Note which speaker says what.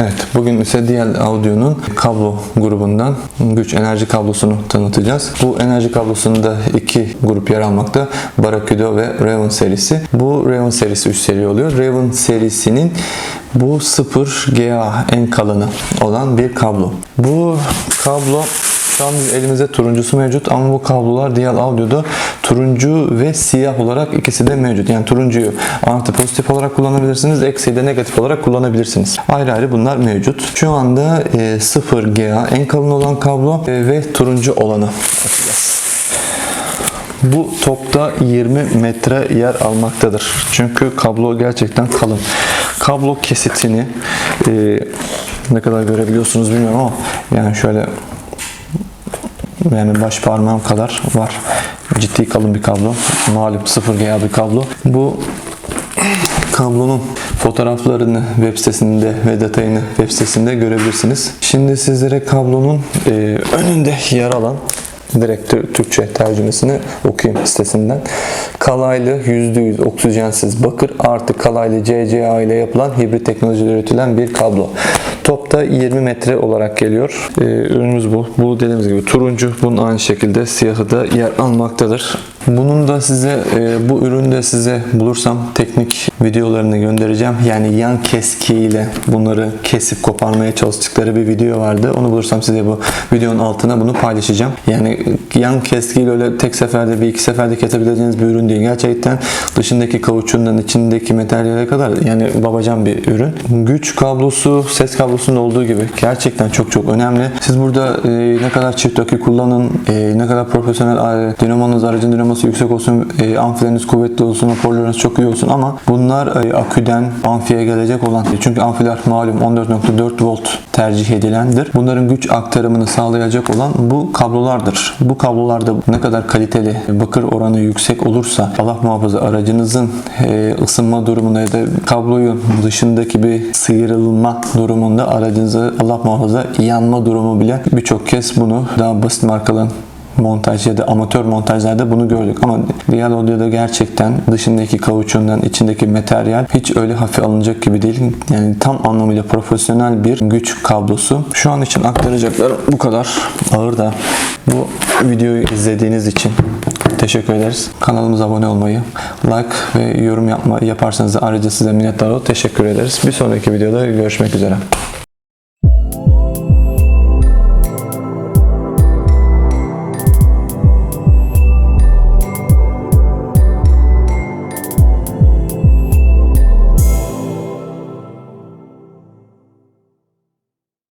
Speaker 1: Evet, bugün ise DL Audio'nun kablo grubundan güç enerji kablosunu tanıtacağız. Bu enerji kablosunda iki grup yer almakta. Barracuda ve Raven serisi. Bu Raven serisi 3 seri oluyor. Raven serisinin bu 0 GA en kalını olan bir kablo. Bu kablo şu an elimizde turuncusu mevcut ama bu kablolar DL Audio'da turuncu ve siyah olarak ikisi de mevcut. Yani turuncuyu artı pozitif olarak kullanabilirsiniz, eksiği de negatif olarak kullanabilirsiniz. Ayrı ayrı bunlar mevcut. Şu anda e, 0 GA en kalın olan kablo e, ve turuncu olanı. Bu topta 20 metre yer almaktadır. Çünkü kablo gerçekten kalın. Kablo kesitini e, ne kadar görebiliyorsunuz bilmiyorum ama yani şöyle yani baş parmağım kadar var. Ciddi kalın bir kablo. Malum 0 GA bir kablo. Bu kablonun fotoğraflarını web sitesinde ve detayını web sitesinde görebilirsiniz. Şimdi sizlere kablonun e, önünde yer alan direkt Tür- Türkçe tercümesini okuyayım sitesinden. Kalaylı %100 oksijensiz bakır artı kalaylı CCA ile yapılan hibrit teknolojiyle üretilen bir kablo. Topta 20 metre olarak geliyor. Ee, ürünümüz bu. Bu dediğimiz gibi turuncu. Bunun aynı şekilde siyahı da yer almaktadır. Bunun da size e, bu ürünü de size bulursam teknik videolarını göndereceğim. Yani yan keskiyle bunları kesip koparmaya çalıştıkları bir video vardı. Onu bulursam size bu videonun altına bunu paylaşacağım. Yani yan keskiyle öyle tek seferde bir iki seferde kesebileceğiniz bir ürün değil. Gerçekten dışındaki kauçundan içindeki materyale kadar yani babacan bir ürün. Güç kablosu, ses kablosunda olduğu gibi gerçekten çok çok önemli. Siz burada e, ne kadar çift akü kullanın, e, ne kadar profesyonel dinamonuz, aracın dinamosu yüksek olsun, e, amfileriniz kuvvetli olsun, hoparlörünüz çok iyi olsun ama bunlar e, aküden amfiye gelecek olan çünkü amfiler malum 14.4 volt tercih edilendir. Bunların güç aktarımını sağlayacak olan bu kablolardır. Bu kablolarda ne kadar kaliteli bakır oranı yüksek olursa Allah muhafaza aracınızın e, ısınma durumunda ya da kabloyun dışındaki bir sıyrılma durumunda aracınıza Allah muhafaza yanma durumu bile birçok kez bunu daha basit markaların montaj ya da amatör montajlarda bunu gördük ama Real Audio'da gerçekten dışındaki kauçundan içindeki materyal hiç öyle hafif alınacak gibi değil. Yani tam anlamıyla profesyonel bir güç kablosu. Şu an için aktaracaklarım bu kadar ağır da bu videoyu izlediğiniz için teşekkür ederiz. Kanalımıza abone olmayı, like ve yorum yapma, yaparsanız ayrıca size minnettar olup teşekkür ederiz. Bir sonraki videoda görüşmek üzere.